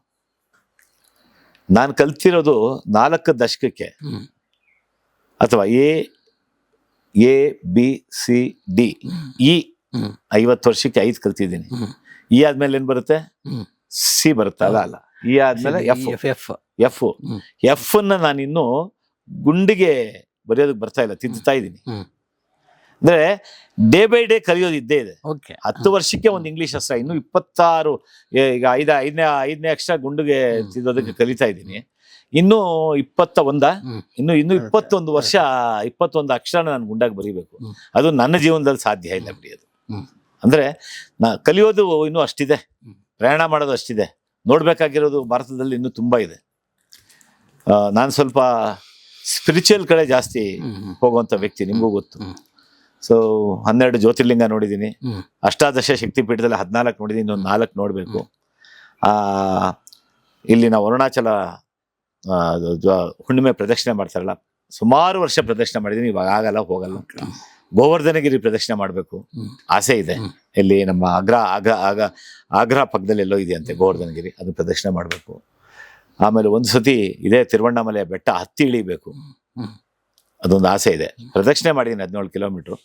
ನಾನು ಕಲ್ತಿರೋದು ನಾಲ್ಕು ದಶಕಕ್ಕೆ. ಅಥವಾ A A B C D. E. ಐವತ್ತು ವರ್ಷಕ್ಕೆ ಐದು ಕಲ್ತಿದ್ದೀನಿ. ಇ ಆದ್ಮೇಲೆ ಏನ್ ಬರುತ್ತೆ. ಸಿ ಬರುತ್ತೆ? ಅಲ್ಲ ಅಲ್ಲ. ಇ ಆದ್ಮೇಲೆ ಎಫ್. F F. ಎಫ್. ನಾನು ಇನ್ನು ಗುಂಡಿಗೆ ಬರೆಯೋದಕ್ಕೆ ಬರ್ತಾ ಇಲ್ಲ ತಿದ್ದುತ್ತಾ ಇದ್ದೀನಿ. ಅಂದ್ರೆ ಡೇ ಬೈ ಡೇ ಕಲಿಯೋದು ಇದ್ದೇ ಇದೆ. ಓಕೆ ಹತ್ತು ವರ್ಷಕ್ಕೆ ಒಂದು ಇಂಗ್ಲಿಷ್ ಅಸ್ತ್ರ ಇನ್ನು ಇಪ್ಪತ್ತಾರು ಈಗ ಐದ ಐದನೇ ಐದನೇ ಅಕ್ಷರ ಗುಂಡಿಗೆ ಅದಕ್ಕೆ ಕಲಿತಾ ಇದ್ದೀನಿ. ಇನ್ನು ಇಪ್ಪತ್ತ ಒಂದ. ಇನ್ನು ಇನ್ನು ಇಪ್ಪತ್ತೊಂದು ವರ್ಷ ಇಪ್ಪತ್ತೊಂದು ಅಕ್ಷರ ನಾನು ಗುಂಡಾಗಿ ಬರೀಬೇಕು. ಅದು ನನ್ನ ಜೀವನದಲ್ಲಿ ಸಾಧ್ಯ ಇಲ್ಲ ಬಿಡಿ ಅದು. ಅಂದ್ರೆ ನಾ ಕಲಿಯೋದು ಇನ್ನು ಅಷ್ಟಿದೆ. ಪ್ರಯಾಣ ಮಾಡೋದು ಅಷ್ಟಿದೆ. ನೋಡ್ಬೇಕಾಗಿರೋದು ಭಾರತದಲ್ಲಿ ಇನ್ನು ತುಂಬಾ ಇದೆ. ನಾನು ಸ್ವಲ್ಪ ಸ್ಪಿರಿಚುವಲ್ ಕಡೆ ಜಾಸ್ತಿ. ಹೋಗುವಂತ ವ್ಯಕ್ತಿ ನಿಮಗೂ ಗೊತ್ತು. ಸೊ ಹನ್ನೆರಡು ಜ್ಯೋತಿರ್ಲಿಂಗ ನೋಡಿದ್ದೀನಿ ಅಷ್ಟಾದಶ ಶಕ್ತಿ ಪೀಠದಲ್ಲಿ ಹದಿನಾಲ್ಕು ನೋಡಿದ್ದೀನಿ ಇನ್ನೊಂದು ನಾಲ್ಕು ನೋಡಬೇಕು. ಆ ಇಲ್ಲಿನ ಅರುಣಾಚಲ ಹುಣ್ಣಿಮೆ ಪ್ರದಕ್ಷಿಣೆ ಮಾಡ್ತಾರಲ್ಲ ಸುಮಾರು ವರ್ಷ ಪ್ರದಕ್ಷಿಣೆ ಮಾಡಿದ್ದೀನಿ ಇವಾಗ ಆಗಲ್ಲ ಹೋಗಲ್ಲ. ಗೋವರ್ಧನಗಿರಿ ಪ್ರದಕ್ಷಿಣೆ ಮಾಡಬೇಕು. ಆಸೆ ಇದೆ. ಇಲ್ಲಿ ನಮ್ಮ ಆಗ್ರಾ ಆಗ ಆಗ ಆಗ್ರಾ ಪಕ್ಕದಲ್ಲಿ ಎಲ್ಲೋ ಇದೆಯಂತೆ ಗೋವರ್ಧನಗಿರಿ ಅದು ಪ್ರದಕ್ಷಿಣೆ ಮಾಡಬೇಕು. ಆಮೇಲೆ ಒಂದು ಸತಿ ಇದೇ ತಿರುವಣ್ಣಾಮಲೆಯ ಬೆಟ್ಟ ಹತ್ತಿ ಇಳಿಬೇಕು. ಅದೊಂದು ಆಸೆ ಇದೆ. ಪ್ರದಕ್ಷಿಣೆ ಮಾಡಿದ್ದೀನಿ ಹದಿನೇಳು ಕಿಲೋಮೀಟ್ರು.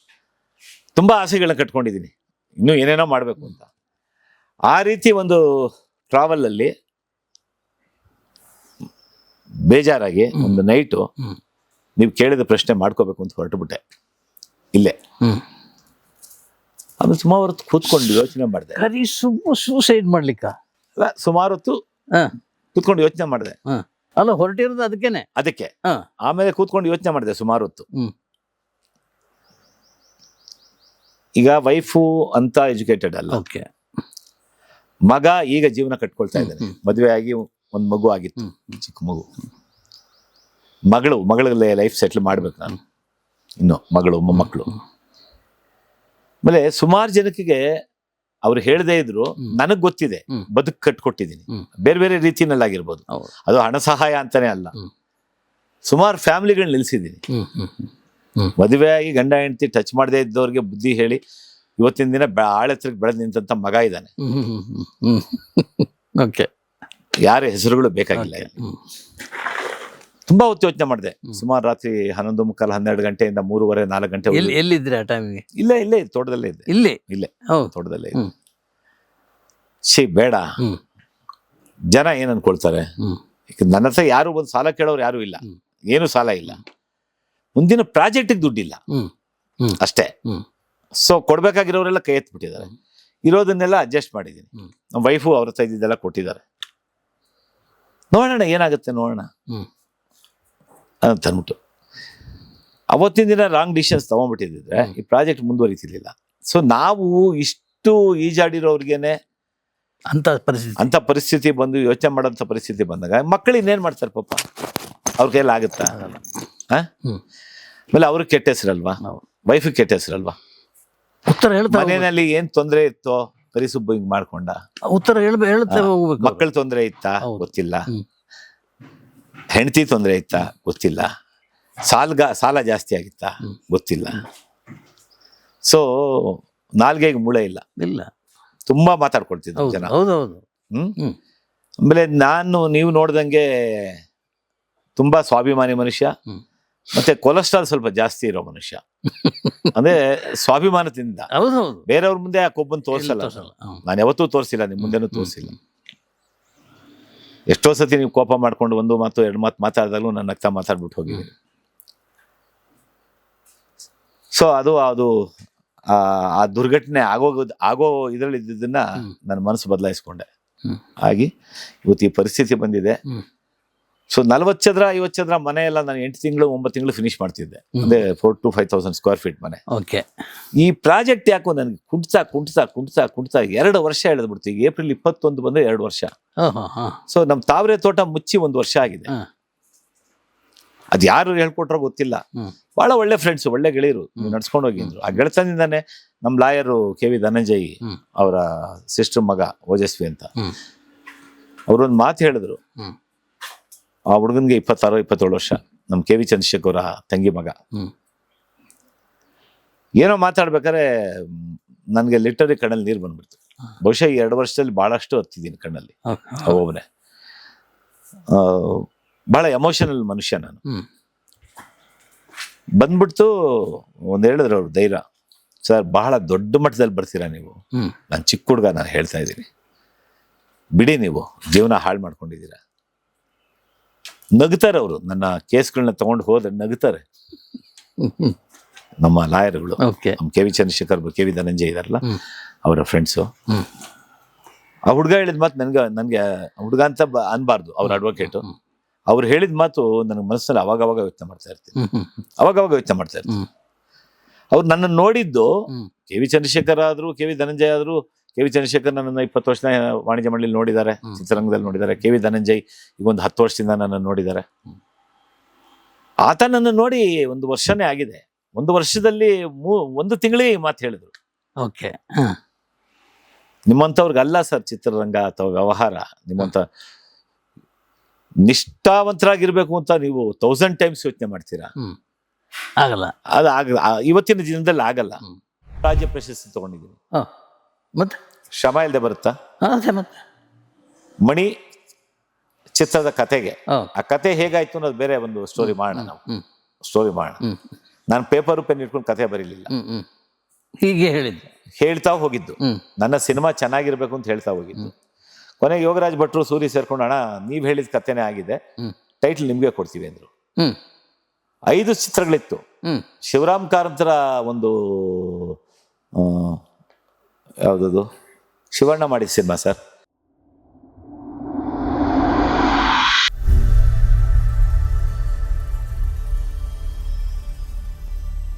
ತುಂಬ ಆಸೆಗಳನ್ನ ಕಟ್ಕೊಂಡಿದ್ದೀನಿ. ಇನ್ನೂ ಏನೇನೋ ಮಾಡಬೇಕು ಅಂತ. ಆ ರೀತಿ ಒಂದು ಟ್ರಾವೆಲಲ್ಲಿ ಬೇಜಾರಾಗಿ ಒಂದು ನೈಟು. ನೀವು ಕೇಳಿದ ಪ್ರಶ್ನೆ ಮಾಡ್ಕೋಬೇಕು ಅಂತ ಹೊರಟುಬಿಟ್ಟೆ. ಇಲ್ಲೇ. ಅದು ಸುಮಾರು ಹೊತ್ತು ಕೂತ್ಕೊಂಡು ಯೋಚನೆ ಮಾಡಿದೆ. ಸೂಸೈಡ್ ಮಾಡ್ಲಿಕ್ಕ? ಅಲ್ಲ ಸುಮಾರು ಹೊತ್ತು. ಕೂತ್ಕೊಂಡು ಯೋಚನೆ ಮಾಡಿದೆ. ಅಲ್ಲ ಹೊರಟಿರೋದು ಅದಕ್ಕೇನೆ. ಅದಕ್ಕೆ. ಹಾ. ಆಮೇಲೆ ಕೂತ್ಕೊಂಡು ಯೋಚನೆ ಮಾಡಿದೆ ಸುಮಾರು ಹೊತ್ತು. ಹ್ಮ್. ಈಗ ವೈಫು ಅಂತ ಎಜುಕೇಟೆಡ್ ಅಲ್ಲ. ಓಕೆ. ಮಗ ಈಗ ಜೀವನ ಕಟ್ಕೊಳ್ತಾ ಇದ್ದಾನೆ. ಹ್ಮ್. ಮದುವೆ ಆಗಿ ಒಂದ್ ಮಗು ಆಗಿತ್ತು. ಹ್ಮ್. ಚಿಕ್ಕ ಮಗು. ಮಗಳು ಮಗಳ ಲೈಫ್ ಸೆಟ್ಲ್ ಮಾಡ್ಬೇಕು ನಾನು. ಇನ್ನು ಮಗಳು ಮೊಮ್ಮಕ್ಕಳು. ಆಮೇಲೆ ಸುಮಾರು ಜನಕ್ಕೆ ಅವ್ರು ಹೇಳದೇ ಇದ್ರು. ನನಗ್ ಗೊತ್ತಿದೆ. ಬದುಕು ಕಟ್ಕೊಟ್ಟಿದ್ದೀನಿ. ಬೇರೆ ಬೇರೆ ರೀತಿನಲ್ಲಾಗಿರ್ಬೋದು. ಆಗಿರ್ಬೋದು ಅದು ಹಣ ಸಹಾಯ ಅಂತಾನೆ ಅಲ್ಲ. ಸುಮಾರು ಫ್ಯಾಮಿಲಿಗಳು ನಿಲ್ಸಿದ್ದೀನಿ. ಮದುವೆ ಆಗಿ ಗಂಡ ಹೆಂಡತಿ ಟಚ್ ಮಾಡದೇ ಇದ್ದವ್ರಿಗೆ ಬುದ್ಧಿ ಹೇಳಿ ಇವತ್ತಿನ ದಿನ ಆಳ ಆಳೆತ್ರಕ್ಕೆ ಬೆಳೆದ್ ನಿಂತಂತ ಮಗ ಇದ್ದಾನೆ ಓಕೆ ಯಾರ ಹೆಸರುಗಳು ಬೇಕಾಗಿಲ್ಲ. ತುಂಬಾ ಹೊತ್ತು ಯೋಚನೆ ಮಾಡಿದೆ. ಸುಮಾರು ರಾತ್ರಿ ಹನ್ನೊಂದು ಮುಕ್ಕಾಲು ಹನ್ನೆರಡು ಗಂಟೆಯಿಂದ ಮೂರುವರೆ ನಾಲ್ಕು ಗಂಟೆ ಎಲ್ಲಿ ಎಲ್ಲಿದ್ರಿ ಆ ಟೈಮಿಗೆ ಇಲ್ಲೇ ಇಲ್ಲೇ ತೋಟದಲ್ಲೇ ಇದ್ದೆ. ಇಲ್ಲೇ? ಇಲ್ಲೇ. ತೋಟದಲ್ಲೇ ಇದೆ ಇದ್ದೆ. ಛೀ ಬೇಡ. ಜನ ಏನ್ ಅನ್ಕೊಳ್ತಾರೆ. ನನ್ನ ಹತ್ರ ಯಾರು ಒಂದು ಸಾಲ ಕೇಳೋರು ಯಾರು ಇಲ್ಲ. ಏನು ಸಾಲ ಇಲ್ಲ. ಮುಂದಿನ ಪ್ರಾಜೆಕ್ಟಿಗೆ ದುಡ್ಡಿಲ್ಲ. ಅಷ್ಟೇ. ಸೊ ಕೊಡ್ಬೇಕಾಗಿರೋರೆಲ್ಲ ಕೈ ಎತ್ಬಿಟ್ಟಿದ್ದಾರೆ. ಇರೋದನ್ನೆಲ್ಲ ಅಡ್ಜಸ್ಟ್ ಮಾಡಿದ್ದೀನಿ. ನಮ್ಮ ವೈಫು ಅವ್ರ ಹತ್ರ ಇದ್ದಿದ್ದೆಲ್ಲ ಕೊಟ್ಟಿದ್ದಾರೆ. ನೋಡೋಣ ಏನಾಗುತ್ತೆ ನೋಡೋಣ. ಅಂತ ಅಂದ್ಬಿಟ್ಟು ಅವತ್ತಿನ ದಿನ ರಾಂಗ್ ಡಿಸಿಷನ್ಸ್ ತಗೊಂಡ್ಬಿಟ್ಟಿದ್ರೆ. ಈ ಪ್ರಾಜೆಕ್ಟ್ ಮುಂದುವರಿತಿರ್ಲಿಲ್ಲ ಸೊ ನಾವು ಇಷ್ಟು ಈಜಾಡಿರೋರ್ಗೇನೆ ಅಂತ ಪರಿಸ್ಥಿತಿ ಅಂತ ಪರಿಸ್ಥಿತಿ ಬಂದು ಯೋಚನೆ ಮಾಡೋಂಥ ಪರಿಸ್ಥಿತಿ ಬಂದಾಗ ಮಕ್ಕಳು ಇನ್ನೇನು ಮಾಡ್ತಾರೆ ಪಾಪ ಅವ್ರ ಕೈಯಲ್ಲಿ ಆಗುತ್ತಾ. ಆಮೇಲೆ ಅವ್ರಿಗೆ ಕೆಟ್ಟ ಹೆಸರಲ್ವಾ. ವೈಫಿಗೆ ಕೆಟ್ಟ ಹೆಸರಲ್ವಾ ಉತ್ತರ ಹೇಳ್ತಾರೆ. ಮನೆಯಲ್ಲಿ ಏನ್ ತೊಂದರೆ ಇತ್ತೋ ಕರಿಸುಬ್ಬ ಹಿಂಗ್ ಮಾಡ್ಕೊಂಡ ಉತ್ತರ ಹೇಳ್ಬೇಕು. ಮಕ್ಕಳ ತೊಂದರೆ ಇತ್ತಾ ಗೊತ್ತಿಲ್ಲ. ಹೆಂಡತಿ ತೊಂದರೆ ಇತ್ತಾ? ಗೊತ್ತಿಲ್ಲ. ಸಾಲ್ಗ ಸಾಲ ಜಾಸ್ತಿ ಆಗಿತ್ತಾ? ಗೊತ್ತಿಲ್ಲ. ಸೊ ನಾಲ್ಗೆಗೆ ಮೂಳೆ ಇಲ್ಲ. ಇಲ್ಲ. ತುಂಬ ಮಾತಾಡ್ಕೊಳ್ತಿದ್ರು ಹೌದು ಜನ. ಹೌದು ಹೌದು. ಆಮೇಲೆ ನಾನು ನೀವು ನೋಡ್ದಂಗೆ ತುಂಬ ಸ್ವಾಭಿಮಾನಿ ಮನುಷ್ಯ. ಮತ್ತೆ ಕೊಲೆಸ್ಟ್ರಾಲ್ ಸ್ವಲ್ಪ ಜಾಸ್ತಿ ಇರೋ ಮನುಷ್ಯ. <laughs> ಅಂದ್ರೆ ಸ್ವಾಭಿಮಾನದಿಂದ. ಬೇರೆಯವ್ರ ಮುಂದೆ ಆ ಕೊಬ್ಬನ್ ತೋರ್ಸಲ್ಲ. ತೋರ್ಸಲ್ಲ. ನಾನು ಯಾವತ್ತೂ ತೋರಿಸಿಲ್ಲ ನಿಮ್ ಮುಂದೆನೂ ತೋರಿಸಿಲ್ಲ. ಎಷ್ಟೋ ಸತಿ ನೀವು ಕೋಪ ಮಾಡ್ಕೊಂಡು ಒಂದು ಮಾತು ಎರಡು ಮಾತು ಮಾತಾಡಿದಾಗಲೂ ನನ್ನ ನಗ್ತಾ ಮಾತಾಡ್ಬಿಟ್ಟು ಹೋಗಿದ್ದೀನಿ ಸೊ ಅದು ಅದು ಆ ಆ ದುರ್ಘಟನೆ ಆಗೋಗೋದು ಆಗೋ ಇದರಲ್ಲಿ ಇದ್ದಿದ್ದನ್ನ. ನನ್ನ ಮನಸ್ಸು ಬದಲಾಯಿಸ್ಕೊಂಡೆ. ಆಗಿ ಇವತ್ತು ಈ ಪರಿಸ್ಥಿತಿ ಬಂದಿದೆ. ಸೊ ನಲ್ವತ್ತು ಚದ್ರ ಐವತ್ತು ಚದ್ರ ಮನೆ ಎಲ್ಲ ನಾನು ಎಂಟು ತಿಂಗಳು ಒಂಬತ್ತು ತಿಂಗಳು ಫಿನಿಶ್ ಮಾಡ್ತಿದ್ದೆ. ಅಂದ್ರೆ ಅದೇ four to five thousand square feet ಮನೆ. ಓಕೆ ಈ ಪ್ರಾಜೆಕ್ಟ್ ಯಾಕೋ ನನಗೆ ಕುಂಟ್ಸಾ ಕುಂಟ್ಸಾ ಕುಂಟ್ಸಾ ಕುಂಟ್ಸಾ ಎರಡು ವರ್ಷ ಎಳೆದ್ಬಿಡ್ತು. ಈಗ ಏಪ್ರಿಲ್ ಇಪ್ಪತ್ತೊಂದು ಬಂದ್ರೆ ಎರಡು ವರ್ಷ. ಸೊ ನಮ್ಮ ತಾವರೆ ತೋಟ ಮುಚ್ಚಿ ಒಂದು ವರ್ಷ ಆಗಿದೆ. ಅದು ಯಾರು ಹೇಳ್ಕೊಟ್ರೋ ಗೊತ್ತಿಲ್ಲ. ಬಹಳ ಒಳ್ಳೆ ಫ್ರೆಂಡ್ಸ್ ಒಳ್ಳೆ ಗೆಳೆಯರು. ನಡ್ಸ್ಕೊಂಡು ಹೋಗಿದ್ರು ಆ ಗೆಳೆತನದಿಂದಾನೆ ನಮ್ಮ ಲಾಯರು ಕೆ ವಿ ಧನಂಜಯ್ ಅವರ ಸಿಸ್ಟರ್ ಮಗ ಓಜಸ್ವಿ ಅಂತ. ಅವರೊಂದು ಮಾತು ಹೇಳಿದ್ರು. ಆ ಹುಡುಗನ್ಗೆ ಇಪ್ಪತ್ತಾರು ಇಪ್ಪತ್ತೇಳು ವರ್ಷ. ನಮ್ಮ ಕೆ ವಿ ಚಂದ್ರಶೇಖರ ತಂಗಿ ಮಗ. ಏನೋ ಮಾತಾಡ್ಬೇಕಾದ್ರೆ ನನಗೆ ಲಿಟರಿ ಕಣ್ಣಲ್ಲಿ ನೀರು ಬಂದ್ಬಿಡ್ತು. ಬಹುಶಃ ಎರಡು ವರ್ಷದಲ್ಲಿ ಭಾಳಷ್ಟು ಹತ್ತಿದ್ದೀನಿ ಕಣ್ಣಲ್ಲಿ. ಒಬ್ಬೊಬ್ಬನೇ ಭಾಳ ಎಮೋಷನಲ್ ಮನುಷ್ಯ ನಾನು. ಬಂದ್ಬಿಟ್ಟು ಬಂದ್ಬಿಡ್ತು ಒಂದು ಹೇಳಿದ್ರು ಅವ್ರು ಧೈರ್ಯ. ಸರ್ ಬಹಳ ದೊಡ್ಡ ಮಟ್ಟದಲ್ಲಿ ಬರ್ತೀರಾ ನೀವು? ನಾನು ಚಿಕ್ಕ ಹುಡುಗ ನಾನು ಹೇಳ್ತಾ ಇದ್ದೀನಿ. ಬಿಡಿ ನೀವು ಜೀವನ ಹಾಳು ಮಾಡ್ಕೊಂಡಿದ್ದೀರಾ. ನಗ್ತಾರೆ ಅವರು ನನ್ನ ಕೇಸ್ಗಳನ್ನ ತಗೊಂಡು ಹೋದ್ರೆ ನಗ್ತಾರೆ. ನಮ್ಮ ಲಾಯರ್ಗಳು ಓಕೆ ನಮ್ಮ K V Chandrashekhar K V Dhananjaya ಇದಾರಲ್ಲ ಅವರ ಫ್ರೆಂಡ್ಸು ಆ ಹುಡುಗ ಹೇಳಿದ ಮಾತು ನನಗೆ ನನಗೆ ಹುಡುಗ ಅಂತ ಅನ್ಬಾರ್ದು ಅವ್ರ ಅಡ್ವೊಕೇಟು. ಅವ್ರು ಹೇಳಿದ ಮಾತು ನನಗೆ ಮನಸ್ಸಲ್ಲಿ ಅವಾಗ ಅವಾಗ ಯೋಚನೆ ಮಾಡ್ತಾ ಇರ್ತೀನಿ. ಅವಾಗ ಅವಾಗ ಯೋಚನೆ ಮಾಡ್ತಾ ಇರ್ತೀನಿ. ಅವ್ರು ನನ್ನನ್ನು ನೋಡಿದ್ದು. ಕೆ ವಿ ಚಂದ್ರಶೇಖರ್ ಆದರೂ ಕೆ ವಿ ಧನಂಜಯ ಆದ್ರು ಕೆ ವಿ ಚಂದ್ರಶೇಖರ್ ನನ್ನನ್ನು ಇಪ್ಪತ್ತು ವರ್ಷದ ವಾಣಿಜ್ಯ ಮಂಡಳಿ ನೋಡಿದ್ದಾರೆ ಚಿತ್ರರಂಗದಲ್ಲಿ ನೋಡಿದ್ದಾರೆ. ಕೆ ವಿ ಧನಂಜಯ್ ಈಗ ಒಂದು ಹತ್ತು ವರ್ಷದಿಂದ ನನ್ನನ್ನು ನೋಡಿದ್ದಾರೆ. ಆತ ನನ್ನ ನೋಡಿ ಒಂದು ವರ್ಷನೇ ಆಗಿದೆ. ಒಂದು ವರ್ಷದಲ್ಲಿ ಮೂ- ಒಂದು ತಿಂಗಳಿಗೆ ಈ ಮಾತು ಹೇಳಿದ್ರು. ಓಕೆ. ನಿಮ್ಮಂಥವ್ರಿಗೆ ಅಲ್ಲ ಸರ್ ಚಿತ್ರರಂಗ ಅಥವಾ ವ್ಯವಹಾರ. ನಿಮ್ಮಂಥ ನಿಷ್ಠಾವಂತರಾಗಿರ್ಬೇಕು ಅಂತ ನೀವು ತೌಸಂಡ್ ಟೈಮ್ಸ್ ಯೋಚನೆ ಮಾಡ್ತೀರಾ? ಆಗಲ್ಲ. ಅದು ಆಗ ಇವತ್ತಿನ ದಿನದಲ್ಲಿ ಆಗಲ್ಲ. ರಾಜ್ಯ ಪ್ರಶಸ್ತಿ ತಗೊಂಡಿದ್ದೀನಿ. ಮತ್ತೆ? ಶ್ರಮ ಇಲ್ಲದೆ ಬರುತ್ತಾ? ಹಾಂ ಅದೇ ಮತ್ತೆ. ಮಣಿ ಚಿತ್ರದ ಕತೆಗೆ. ಆ ಕತೆ ಹೇಗಾಯ್ತು ಅನ್ನೋದು ಬೇರೆ ಒಂದು ಸ್ಟೋರಿ ಮಾಡೋಣ ನಾವು. ಸ್ಟೋರಿ ಮಾಡೋಣ. ನಾನು ಪೇಪರ್ ಪೆನ್ ಇಟ್ಕೊಂಡು ಕತೆ ಬರೀಲಿಲ್ಲ. ಹ್ಮ್ ಹ್ಮ್. ಹೀಗೆ ಹೇಳಿದ್ದು. ಹೇಳ್ತಾ ಹೋಗಿದ್ದು. ನನ್ನ ಸಿನಿಮಾ ಚೆನ್ನಾಗಿರ್ಬೇಕು ಅಂತ ಹೇಳ್ತಾ ಹೋಗಿದ್ದು. ಕೊನೆಗೆ ಯೋಗರಾಜ್ ಭಟ್ರು ಸೂರಿ ಸೇರ್ಕೊಂಡ ಅಣ್ಣ ನೀವು ಹೇಳಿದ ಕತೆನೇ ಆಗಿದೆ. ಟೈಟ್ಲ್ ನಿಮಗೆ ಕೊಡ್ತೀವಿ ಅಂದರು. ಹ್ಮ್. ಐದು ಚಿತ್ರಗಳಿತ್ತು. ಹ್ಮ್. ಶಿವರಾಮ್ ಕಾರಂತರ ಒಂದು ಆ, ಯಾವುದದು? ಶಿವಣ್ಣ ಮಾಡಿದ ಸಿನಿಮಾ ಸರ್.